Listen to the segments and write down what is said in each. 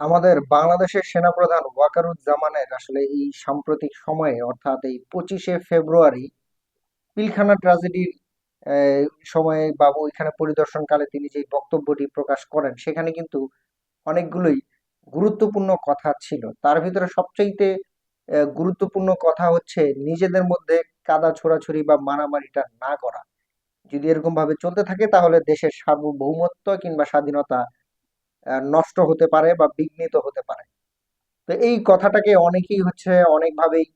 আমাদের বাংলাদেশের সেনাপ্রধান ওয়াকারুজ্জামানের আসলে এই সাম্প্রতিক সময়ে অর্থাৎ এই পঁচিশে ফেব্রুয়ারি পিলখানা ট্র্যাজেডির সময়ে বা ওইখানে পরিদর্শনকালে তিনি যে বক্তব্যটি প্রকাশ করেন সেখানে কিন্তু অনেকগুলোই গুরুত্বপূর্ণ কথা ছিল। তার ভিতরে আহ, গুরুত্বপূর্ণ কথা হচ্ছে নিজেদের মধ্যে কাদা ছোড়াছুড়ি বা মারামারিটা না করা। যদি এরকম ভাবে চলতে থাকে তাহলে দেশের সার্বভৌমত্ব কিংবা স্বাধীনতা নষ্ট হতে পারে বা বিঘ্নিত হতে পারে। তো এই কথাটাকে অনেকেই হচ্ছে অনেকভাবেই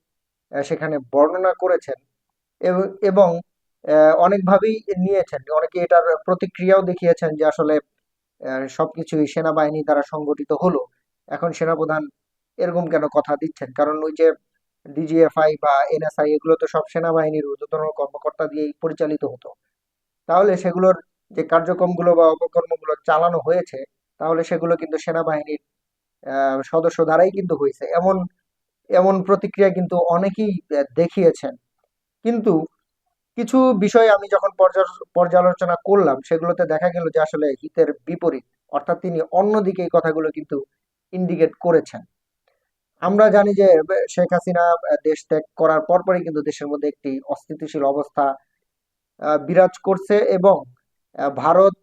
সেখানে বর্ণনা করেছেন এবং অনেকভাবেই নিয়েছেন। অনেকে এটার প্রতিক্রিয়াও দেখিয়েছেন যে আসলে সবকিছুই সেনাবাহিনী দ্বারা সংগঠিত হলো। এখন সেনাপ্রধান এরকম কেন কথা দিচ্ছেন? কারণ ওই যে ডিজিএফআই বা এনএসআই এগুলো তো সব সেনাবাহিনীর ঊর্ধ্বতন কর্মকর্তা দিয়েই পরিচালিত হতো। তাহলে সেগুলোর যে কার্যক্রমগুলো বা অপকর্মগুলো চালানো হয়েছে তাহলে সেগুলো কিন্তু সেনাবাহিনীর সদস্য দ্বারাই কিন্তু হয়েছে। এমন এমন প্রতিক্রিয়া কিন্তু অনেকেই দেখিয়েছেন। কিন্তু কিছু বিষয় আমি যখন পর্যালোচনা করলাম, সেগুলোতে দেখা গেল যে আসলে হিতের বিপরীত। অর্থাৎ তিনি অন্যদিকে এই কথাগুলো কিন্তু ইন্ডিকেট করেছেন। আমরা জানি যে, শেখ হাসিনা দেশ ত্যাগ করার পরপরই কিন্তু দেশের মধ্যে একটি অস্থিতিশীল অবস্থা বিরাজ করছে এবং ভারত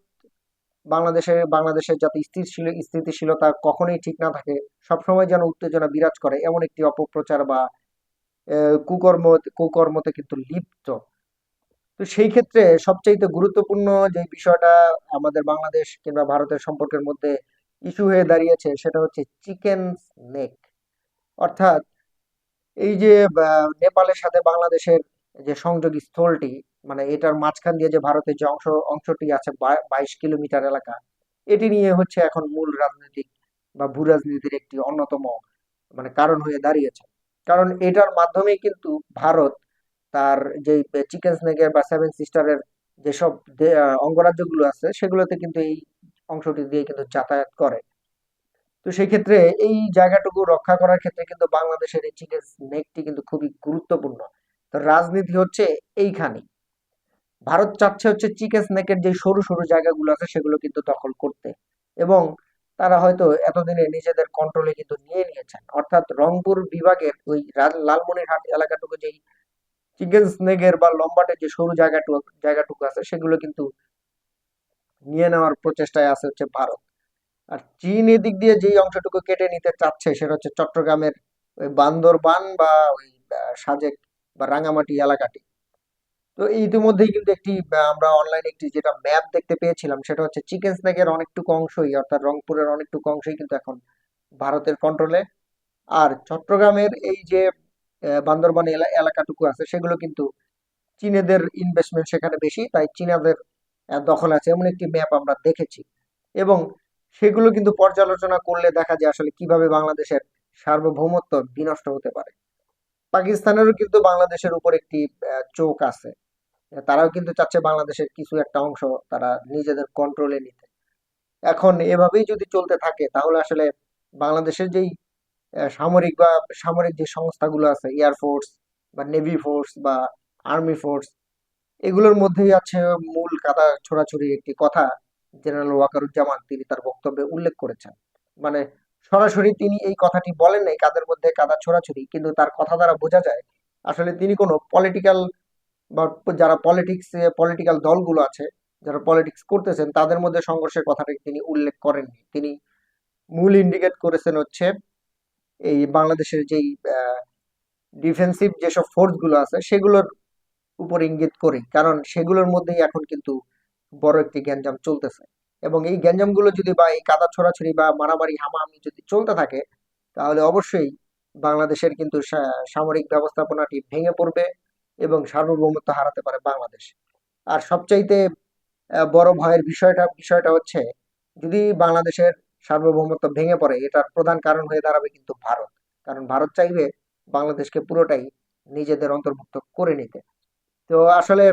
বাংলাদেশের বাংলাদেশের যাতে স্থিতিশীল, স্থিতিশীলতা কখনোই ঠিক না থাকে, সবসময় যেন উত্তেজনা বিরাজ করে, এমন একটি অপপ্রচার বা কুকর্ম, কুকর্মতে কিন্তু লিপ্ত। তো সেই ক্ষেত্রে সবচাইতে গুরুত্বপূর্ণ যে বিষয়টা আমাদের বাংলাদেশ কিংবা ভারতের সম্পর্কের মধ্যে ইস্যু হয়ে দাঁড়িয়েছে, সেটা হচ্ছে চিকেন নেক অর্থাৎ এই যে নেপালের সাথে বাংলাদেশের যে সংযোগী স্থলটি মানে এটার মাঝখান দিয়ে যে ভারতের যে অংশ, অংশটি আছে বাইশ কিলোমিটার এলাকা, এটি নিয়ে হচ্ছে এখন মূল রাজনৈতিক বা ভূ রাজনীতির একটি অন্যতম মানে কারণ হয়ে দাঁড়িয়েছে। কারণ এটার মাধ্যমেই কিন্তু ভারত তার যে চিকেন স্নেকের বা সেভেন সিস্টারের যেসব অঙ্গরাজ্যগুলো আছে, সেগুলোতে কিন্তু এই অংশটি দিয়ে কিন্তু যাতায়াত করে। তো সেই ক্ষেত্রে এই জায়গাটুকু রক্ষা করার ক্ষেত্রে কিন্তু বাংলাদেশের এই চিকেন স্নেকটি কিন্তু খুবই গুরুত্বপূর্ণ। তো রাজনীতি হচ্ছে এইখানেই। ভারত চাচ্ছে হচ্ছে চিকেন স্নেকের যে সরু সরু জায়গাগুলো আছে সেগুলো কিন্তু দখল করতে। এবং তারা হয়তো এতদিনে নিজেদের কন্ট্রোলে কিন্তু নিয়ে নিয়েছেন। অর্থাৎ রংপুর বিভাগের ওই লালমনিরহাট এলাকাটুকু যেই চিকেন স্নেকের বা লম্বাটে যে সরু জায়গাটুকু জায়গাটুকু আছে সেগুলো কিন্তু নিয়ে নেওয়ার প্রচেষ্টায় আছে হচ্ছে ভারত। আর চীন এদিক দিয়ে যেই অংশটুকু কেটে নিতে চাচ্ছে সেটা হচ্ছে চট্টগ্রামের ওই বান্দরবান বা ওই সাজেক বা রাঙামাটি এলাকাটি। তো ইতিমধ্যেই কিন্তু একটি আমরা অনলাইনে একটি যেটা ম্যাপ দেখতে পেয়েছিলাম, সেটা হচ্ছে চিকেন স্ন্যাকের অনেকটুকু অংশই, অর্থাৎ রংপুরের অনেকটুকু অংশই কিন্তু এখন ভারতের কন্ট্রোলে আর চট্টগ্রামের এই যে বান্দরবান এলাকাটুকু আছে, সেগুলো কিন্তু চীনেদের ইনভেস্টমেন্ট সেখানে বেশি, তাই চীনাদের দখল আছে, এমন একটি ম্যাপ আমরা দেখেছি। এবং সেগুলো কিন্তু পর্যালোচনা করলে দেখা যায় আসলে কীভাবে বাংলাদেশের সার্বভৌমত্ব বিনষ্ট হতে পারে। পাকিস্তানেরও কিন্তু বাংলাদেশের উপর একটি চোখ আছে। তারাও কিন্তু চাচ্ছে বাংলাদেশের কিছু একটা অংশ তারা নিজেদের কন্ট্রোলে নিতে। এখন এভাবেই যদি চলতে থাকে, তাহলে আসলে বাংলাদেশের যেই সামরিক বা সামরিক যে সংস্থাগুলো আছে এয়ারফোর্স বা নেভি ফোর্স বা আর্মি ফোর্স এগুলোর মধ্যেই আছে মূল কাদা ছোড়াছুড়ির একটি কথা জেনারেল ওয়াকারুজ্জামান, তিনি তার বক্তব্যে উল্লেখ করেছেন। মানে সরাসরি তিনি এই কথাটি বলেন নাই, কাদের মধ্যে কাদা ছোড়াছুড়ি, কিন্তু তার কথা দ্বারা বোঝা যায়, আসলে তিনি কোনো পলিটিক্যাল বা যারা পলিটিক্স পলিটিক্যাল দলগুলো আছে, যারা পলিটিক্স করতেছেন, তাদের মধ্যে সংঘর্ষের কথাটি তিনি উল্লেখ করেননি তিনি মূল ইন্ডিকেট করেছেন হচ্ছে, এই বাংলাদেশের যেই ডিফেন্সিভ যেসব ফোর্সগুলো আছে, সেগুলোর উপর ইঙ্গিত করি কারণ সেগুলোর মধ্যেই এখন কিন্তু বড় একটি গ্যাঞ্জাম চলতেছে। এবং এই গ্যাঞ্জামগুলো যদি বা এই কাদা ছোড়াছুড়ি বা মারামারি, হামাহামি যদি চলতে থাকে, তাহলে অবশ্যই বাংলাদেশের কিন্তু সামরিক ব্যবস্থাপনাটি ভেঙে পড়বে এবং সার্বভৌমত্ব হারাতে পারে বাংলাদেশ। আর সবচাইতে বড় ভয়ের বিষয়টা বিষয়টা হচ্ছে, যদি বাংলাদেশের সার্বভৌমত্ব ভেঙে পড়ে, এটার প্রধান কারণ হয়ে দাঁড়াবে কিন্তু ভারত। কারণ ভারত চাইবে বাংলাদেশকে পুরোটাই নিজেদের অন্তর্ভুক্ত করে নিতে। তো আসলে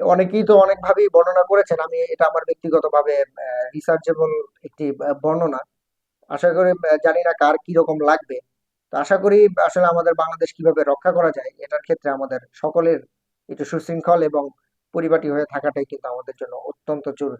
অনেকেই তো অনেকভাবেই বর্ণনা করেছেন, আমি এটা আমার ব্যক্তিগতভাবে রিসার্চেবল একটি বর্ণনা। আশা করি জানি না কার কীরকম লাগবে। তো আশা করি, আসলে আমাদের বাংলাদেশ কীভাবে রক্ষা করা যায়, এটার ক্ষেত্রে আমাদের সকলের একটু সুশৃঙ্খল এবং পরিপাটি হয়ে থাকাটাই কিন্তু আমাদের জন্য অত্যন্ত জরুরি।